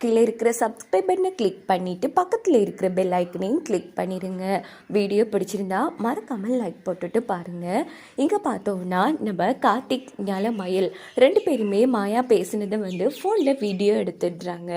கீழே இருக்கிற சப்ஸ்கிரைப் பட்டனை கிளிக் பண்ணிவிட்டு பக்கத்தில் இருக்கிற பெல் ஐக்கனையும் கிளிக் பண்ணிடுங்க வீடியோ பிடிச்சிருந்தா மறக்காமல் லைக் போட்டுட்டு பாருங்கள் இங்கே பார்த்தோம்னா நம்ம கார்த்திக் ஞால மயில் ரெண்டு பேருமே மாயா பேசுனதை வந்து ஃபோனில் வீடியோ எடுத்துடுறாங்க.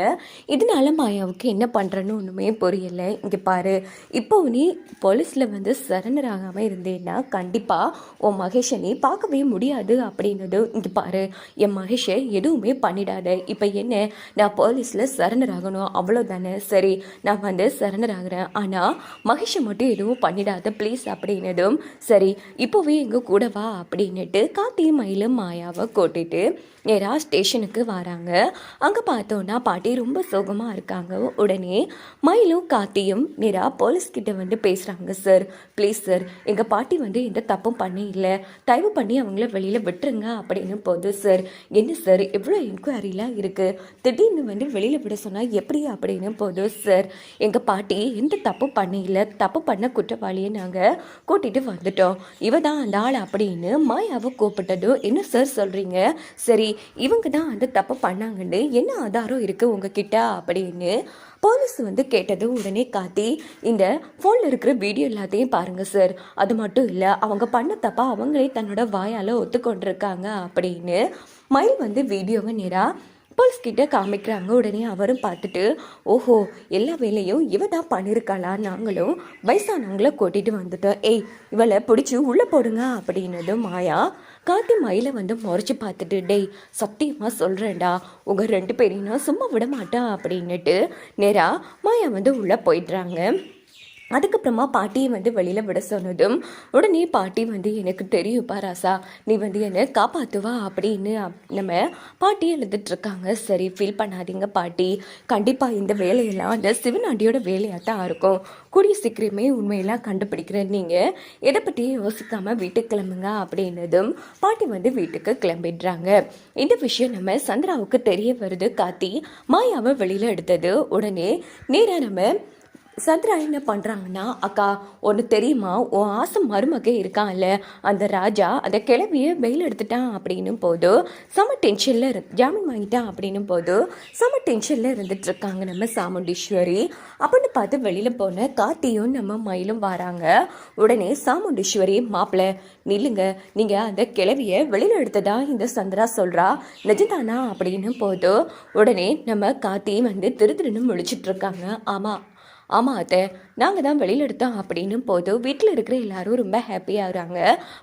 இதனால மாயாவுக்கு என்ன பண்ணுறேன்னு ஒன்றுமே புரியலை. இங்கே பாரு. இப்போ நீ போலீஸில் வந்து சரண்டர் ஆகாமல் இருந்தேன்னா கண்டிப்பாக உன் மகேஷை நீ பார்க்கவே முடியாது அப்படின்னது இங்கே பாரு. என் மகேஷை எதுவுமே பண்ணிடாத. இப்போ என்ன? நான் போலீஸில் சரண்டர் ஆகணும் அவ்வளோதானே சரி நான் வந்து சரண்டர் ஆகிறேன். ஆனால் மகிஷை மட்டும் எதுவும் பண்ணிடாத ப்ளீஸ் அப்படின்னதும் சரி இப்போவே எங்கள் கூட வா அப்படின்னுட்டு கார்த்தி மயிலும் மாயாவை கூட்டிட்டு நேராக ஸ்டேஷனுக்கு வராங்க. அங்கே பார்த்தோன்னா பாட்டி ரொம்ப சோகமாக இருக்காங்க. உடனே மயிலும் காத்தியும் நேராக போலீஸ்கிட்ட வந்து பேசுகிறாங்க சார் ப்ளீஸ் சார் எங்கள் பாட்டி வந்து எந்த தப்பும் பண்ணி இல்லை தயவு பண்ணி அவங்கள வெளியில் விட்டுருங்க அப்படின்னு போது சார் என்ன சார் எவ்வளோ என்கொயரிலாம் இருக்குது திடீர்னு வந்து வெளியில் விட சொன்னால் எப்படி அப்படின்னு போதும் சார் எங்கள் பாட்டி எந்த தப்பு பண்ணியில்லை தப்பு பண்ண குற்றவாளியை நாங்கள் கூட்டிகிட்டு வந்துட்டோம். இவ தான் அந்த ஆள் அப்படின்னு மாயாவை கூப்பிட்டதும் என்ன சார் சொல்கிறீங்க சரி இவங்க தான் அந்த தப்பு பண்ணாங்கன்னு என்ன ஆதாரம் இருக்குது உங்ககிட்ட அப்படின்னு போலீஸ் வந்து கேட்டது உடனே காத்தி இந்த ஃபோனில் இருக்கிற வீடியோ எல்லாத்தையும் பாருங்கள் சார் அது மட்டும் இல்லை அவங்க பண்ண தப்பா அவங்களே தன்னோட வாயால் ஒத்துக்கொண்டிருக்காங்க அப்படின்னு மயில் வந்து வீடியோவை நேராக போலீஸ் கிட்ட காமிக்கிறாங்க. உடனே அவரும் பார்த்துட்டு ஓஹோ எல்லா வேலையும் இவ தான் பண்ணியிருக்காளா நாங்களும் வயசானவங்கள கூட்டிட்டு வந்துட்டோம். ஏய் இவளை பிடிச்சி உள்ளே போடுங்க அப்படின்னதும் மாயா காத்தி மயில வந்து முறைச்சி பார்த்துட்டு டேய் சத்தியமாக சொல்கிறேன்டா உங்கள் ரெண்டு பேரையும் நான் சும்மா விட மாட்டேன் அப்படின்னுட்டு நேராக மாயா வந்து உள்ளே போயிடுறாங்க. அதுக்கப்புறமா பாட்டியை வந்து வெளியில் விட சொன்னதும் உடனே பாட்டி வந்து எனக்கு தெரியும்ப்பா ராசா. நீ வந்து என்னை காப்பாற்றுவா அப்படின்னு நம்ம பாட்டி எழுதிட்டுருக்காங்க. சரி ஃபீல் பண்ணாதீங்க பாட்டி. கண்டிப்பாக இந்த வேலையெல்லாம் அந்த சிவனாண்டியோட வேலையாக தான் இருக்கும். கூடிய சீக்கிரமே உண்மையெல்லாம் கண்டுபிடிக்கிறேன் நீங்கள் எதை பற்றியும் யோசிக்காமல் வீட்டுக்கு கிளம்புங்க அப்படின்னதும் பாட்டி வந்து வீட்டுக்கு கிளம்பிடுறாங்க. இந்த விஷயம் நம்ம சந்திராவுக்கு தெரிய வருது. காத்தி மாயாவை வெளியில் எடுத்தது உடனே நேராக நம்ம சந்திரா என்ன பண்ணுறாங்கன்னா அக்கா ஒன்று தெரியுமா? உன் ஆசை மருமக இருக்கான்ல. அந்த ராஜா அந்த கிளவியை வெயில் எடுத்துட்டான் அப்படின்னும் போது செம டென்ஷனில் இரு ஜாமீன் வாங்கிட்டான் அப்படின்னும் போது செம டென்ஷனில் இருந்துட்டுருக்காங்க நம்ம சாமுண்டீஸ்வரி. அப்படின்னு பார்த்து வெளியில் போன கார்த்தியும் நம்ம மயிலும் வராங்க. உடனே சாமுண்டீஸ்வரி மாப்பிள்ள நில்லுங்க. நீங்கள் அந்த கிளவியை வெளியில் எடுத்ததா இந்த சந்திரா சொல்கிறா நிஜதானா அப்படின்னும் போது உடனே நம்ம கார்த்தி வந்து திரு திருன்னு முழிச்சிட்டு இருக்காங்க. ஆமாம் ஆமாம் அத்தை நாங்கள் தான் வெளியில் எடுத்தோம் அப்படின்னும் போது வீட்டில் இருக்கிற எல்லாரும் ரொம்ப ஹாப்பியாகிறாங்க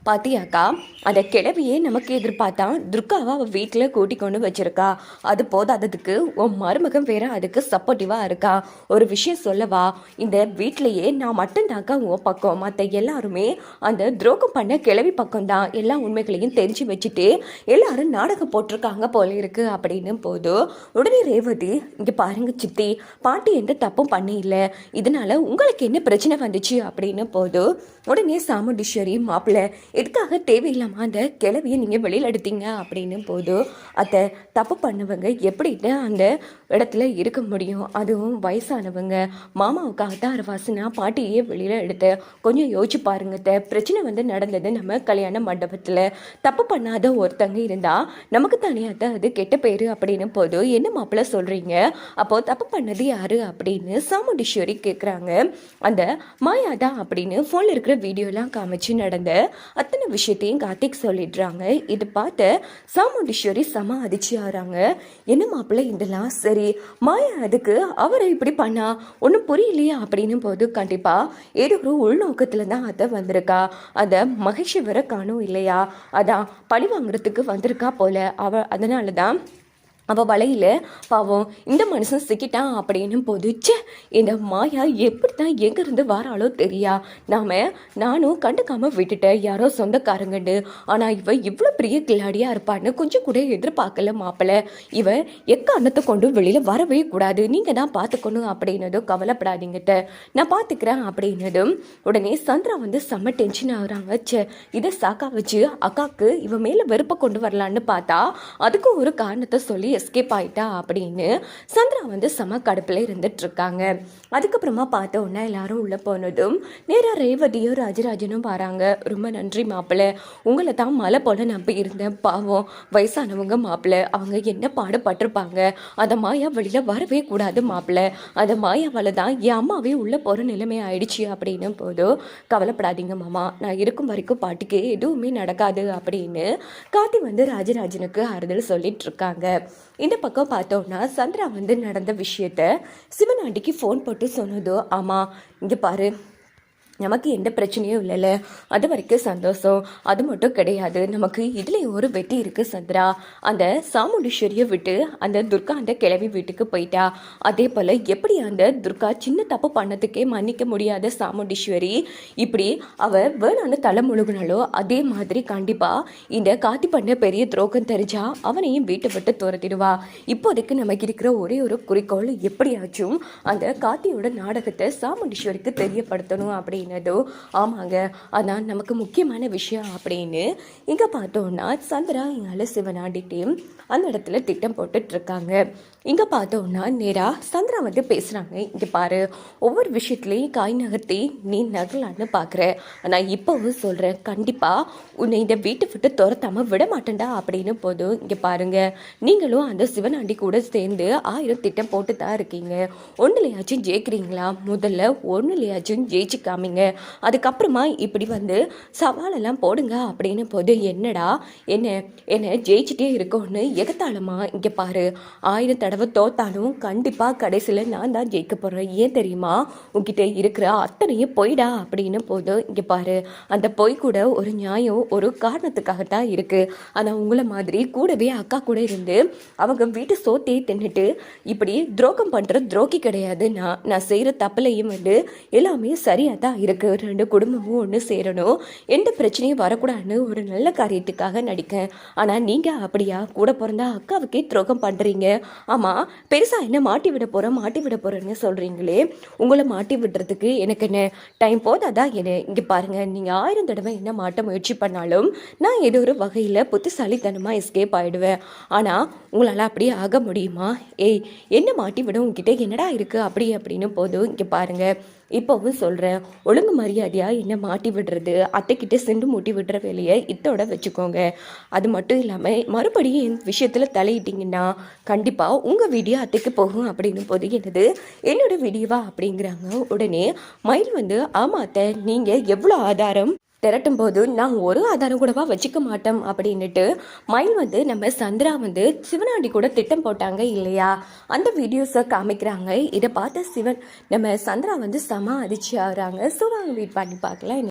பாத்தியாக்கா அந்த கிழவியே நமக்கு எதிர்பார்த்தா துர்காவை அவள் வீட்டில் கூட்டிக் கொண்டு வச்சிருக்கா. அது போதாததுக்கு உன் மருமகன் வேற அதுக்கு சப்போர்ட்டிவாக இருக்கா. ஒரு விஷயம் சொல்லவா இந்த வீட்டிலையே நான் மட்டும்தாக்கா உன் பக்கம். மற்ற எல்லாருமே அந்த துரோகம் பண்ண கிழவி பக்கம் தான் எல்லா உண்மைகளையும் தெரிஞ்சு வச்சுட்டு எல்லாரும் நாடகம் போட்டிருக்காங்க போல இருக்கு அப்படின்னு போது உடனே ரேவதி இங்கே பாருங்க சித்தி பாட்டி எந்த தப்பும் பண்ணியில்ல இதனால உங்களுக்கு என்ன பிரச்சனை வந்துச்சு அப்படின்னு போது உடனே சாமுண்டீஸ்வரி மாப்பிள்ளை எதுக்காக தேவையில்லாம அந்த கிளவியை நீங்கள் வெளியில் எடுத்தீங்க அப்படின்னு போது அத்தை தப்பு பண்ணவங்க எப்படின்னு அந்த இடத்துல இருக்க முடியும்? அதுவும் வயசானவங்க. மாமாவுக்காக தான் அரவாசனா பாட்டியே வெளியில் எடுத்து கொஞ்சம் யோசிச்சு பாருங்க அத்தை. பிரச்சனை வந்து நடந்தது நம்ம கல்யாண மண்டபத்தில். தப்பு பண்ணாத ஒருத்தங்க இருந்தால் நமக்கு தனியாக தான் அது கெட்ட பேர் அப்படின்னு போது என்ன மாப்பிள்ளை சொல்றீங்க? அப்போ தப்பு பண்ணது யாரு அப்படின்னு சாமுண்டீஸ்வரி கேட்குறாங்க அந்த மாயா தான் அப்படின்னு ஃபோனில் இருக்கிற வீடியோலாம் காமிச்சு நடந்த அத்தனை விஷயத்தையும் கார்த்திக் சொல்லிடுறாங்க. இது பார்த்து சாமுண்டீஸ்வரி செம அதிர்ச்சி ஆகிறாங்க. என்ன மாப்பிள்ளை இதெல்லாம்? சரி மாயா அதுக்கு அவரை இப்படி பண்ணா? ஒன்றும் புரியலையா அப்படின்னு போது கண்டிப்பாக ஏதோ ஒரு உள்நோக்கத்தில் தான் அதை வந்திருக்கா. அதை மகிழ்ச்சி வர காணும் இல்லையா? அதான் பழி வாங்குறதுக்கு வந்திருக்கா போல. அவ அதனால தான் அவள் வலையில் பாவம் இந்த மனுஷன் சிக்கிட்டான் அப்படின்னு போதுச்சு இந்த மாயா எப்படி தான் எங்கேருந்து வாராளோ தெரியா. நாம் நானும் கண்டுக்காமல் விட்டுட்டேன். யாரோ சொந்தக்காரங்கன்னு. ஆனால் இவ இவ்வளோ பெரிய கிளாடியாக இருப்பான்னு கொஞ்சம் கூட எதிர்பார்க்கல மாப்பிள்ள இவ எக்காரணத்தை கொண்டு வெளியில் வரவே கூடாது. நீங்கள் தான் பார்த்துக்கணும் அப்படின்னதும் கவலைப்படாதீங்கிட்ட. நான் பார்த்துக்கிறேன் அப்படின்னதும் உடனே சந்திரா வந்து செம்ம டென்ஷன் ஆகுறாங்க சே இதை சாக்கா வச்சு அக்காவுக்கு இவன் மேலே வெறுப்பை கொண்டு வரலான்னு பார்த்தா அதுக்கும் ஒரு காரணத்தை சொல்லி எஸ்கேப் ஆயிட்டா அப்படின்னு சந்திரா வந்து செம கடுப்பில் இருந்துட்டு இருக்காங்க அதுக்கப்புறமா பார்த்த உடனே எல்லாரும் உள்ளே போனதும் நேராக ரேவதியும் ராஜராஜனும் வராங்க. ரொம்ப நன்றி மாப்பிள்ளை உங்களை தான் மலை போல நம்பி இருந்தேன். பாவம் வயசானவங்க மாப்பிள்ளை அவங்க என்ன பாடுபட்டிருப்பாங்க? அதை மாயா வழியில் வரவே கூடாது மாப்பிள்ளை அதை மாயாவால் தான் என் அம்மாவே உள்ளே போகிற நிலைமை ஆயிடுச்சு அப்படின்னும் போதும் கவலைப்படாதீங்க மாமா. நான் இருக்கும் வரைக்கும் பாட்டுக்கு எதுவுமே நடக்காது அப்படின்னு காத்தி வந்து ராஜராஜனுக்கு ஆறுதல் சொல்லிட்டு இருக்காங்க இந்த பக்கம் பார்த்தோம்னா சந்திரா வந்து நடந்த விஷயத்த சிவனாண்டிக்கு ஃபோன் போட்டு சொன்னதோ ஆமாம் இங்கே பாரு நமக்கு எந்த பிரச்சனையும் இல்லைல்ல. அது வரைக்கும் சந்தோஷம். அது மட்டும் கிடையாது. நமக்கு இதில் ஒரு வெட்டி இருக்குது சந்திரா. அந்த சாமுண்டீஸ்வரியை விட்டு அந்த துர்கா அந்த கிழவி வீட்டுக்கு போயிட்டா. அதே போல் எப்படி அந்த துர்கா சின்ன தப்பு பண்ணதுக்கே மன்னிக்க முடியாத சாமுண்டீஸ்வரி இப்படி அவள் வேணான்னு தலை முழுகினாலோ அதே மாதிரி கண்டிப்பாக இந்த காத்தி பண்ண பெரிய துரோகம் தெரிஞ்சா அவனையும் வீட்டை விட்டு துரத்திடுவா. இப்போதைக்கு நமக்கு இருக்கிற ஒரே ஒரு குறிக்கோள் எப்படியாச்சும் அந்த காத்தியோட நாடகத்தை சாமுண்டீஸ்வரிக்கு தெரியப்படுத்தணும் அப்படின்னு அப்படின்னதோ ஆமாங்க அதான் நமக்கு முக்கியமான விஷயம் அப்படின்னு இங்கே பார்த்தோன்னா சந்திரா எங்கால சிவனாடிட்டையும் அந்த இடத்துல திட்டம் போட்டுட்டு இருக்காங்க. இங்கே பார்த்தோன்னா நேராக சந்திரா வந்து பேசுகிறாங்க இங்கே பாரு ஒவ்வொரு விஷயத்துலையும் காய் நகர்த்தி நீ நகலான்னு பார்க்குற நான் இப்போவும் சொல்கிறேன் கண்டிப்பாக உன்னை இந்த வீட்டை விட்டு துரத்தாமல் விட மாட்டேன்டா அப்படின்னு போதும். இங்கே பாருங்க நீங்களும் அந்த சிவனாண்டி கூட சேர்ந்து ஆயிரம் திட்டம் போட்டு தான் இருக்கீங்க. ஒன்றுலையாச்சும் ஜெயிக்கிறீங்களா? முதல்ல ஒன்றுலையாச்சும் ஜெயிச்சு காமிங்க அதுக்கப்புறமா இப்படி வந்து சவாலெல்லாம் போடுங்க அப்படின்னு போது என்னடா என்ன என்ன ஜெயிச்சிட்டே இருக்கோன்னு எகத்தாளமாக இங்கே பாரு. ஆயிரம் தடவை தோத்தாலும் கண்டிப்பாக கடைசியில் நான் தான் ஜெயிக்க போகிறேன் ஏன் தெரியுமா? உங்ககிட்ட இருக்கிற அத்தனையும் பொய்டா அப்படின்னு போதும் இங்கே பாரு அந்த பொய் கூட ஒரு நியாயம் ஒரு காரணத்துக்காகத்தான் இருக்குது ஆனால் உங்களை மாதிரி கூடவே அக்கா கூட இருந்து அவங்க வீட்டு சோத்தையே தின்னுட்டு இப்படி துரோகம் பண்ணுற துரோகி கிடையாது. நான் நான் செய்கிற தப்புலையும் வந்து எல்லாமே சரியாக தான் இருக்குது ரெண்டு குடும்பமும் ஒன்று சேரணும். எந்த பிரச்சனையும் வரக்கூடாதுன்னு ஒரு நல்ல காரியத்துக்காக நடிக்கேன். ஆனால் நீங்கள் அப்படியா? கூட பிறந்தா அக்காவுக்கே துரோகம் பண்ணுறீங்க ஆமாம் பெருசாக என்ன மாட்டி விட போகிறேன் மாட்டி விட போகிறேன்னு சொல்கிறீங்களே உங்களை மாட்டி விடுறதுக்கு எனக்கு என்ன டைம் போதாதா என்ன இங்கே பாருங்கள் நீங்கள் ஆயிரம் தடவை என்ன மாட்ட முயற்சி பண்ணாலும் நான் ஏதோ ஒரு வகையில் புத்திசாலித்தனமாக எஸ்கேப் ஆகிடுவேன் ஆனால் உங்களால் அப்படியே ஆக முடியுமா? ஏய் என்ன மாட்டி விட உங்ககிட்ட என்னடா இருக்குது அப்படி அப்படின்னு போதும். இங்கே பாருங்கள் இப்போவும் சொல்கிறேன் ஒழுங்கு மரியாதையாக என்ன மாட்டி விடுறது? அத்தைக்கிட்ட சென்று மூட்டி விடுற வேலையை இத்தோட வச்சுக்கோங்க. அது மட்டும் இல்லாமல் மறுபடியும் என் விஷயத்தில் தலையிட்டிங்கன்னா கண்டிப்பாக உங்கள் வீடியோ அத்தைக்கு போகும் அப்படின்னும் போது என்னது? என்னோட வீடியோவா? அப்படிங்கிறாங்க. உடனே மயில் வந்து ஆமாத்த நீங்கள் எவ்வளோ ஆதாரம்? திரட்டும் போது நான் ஒரு ஆதாரம் கூடவா வச்சுக்க மாட்டோம் அப்படின்னுட்டு மயில் வந்து நம்ம சந்திரா வந்து சிவனாண்டி கூட திட்டம் போட்டாங்க இல்லையா? அந்த வீடியோஸை காமிக்கிறாங்க. இதை பார்த்த சிவன் நம்ம சந்திரா வந்து செம அதிர்ச்சி ஆகுறாங்க ஸோ வாங்க வெயிட் பண்ணி பார்க்கலாம்.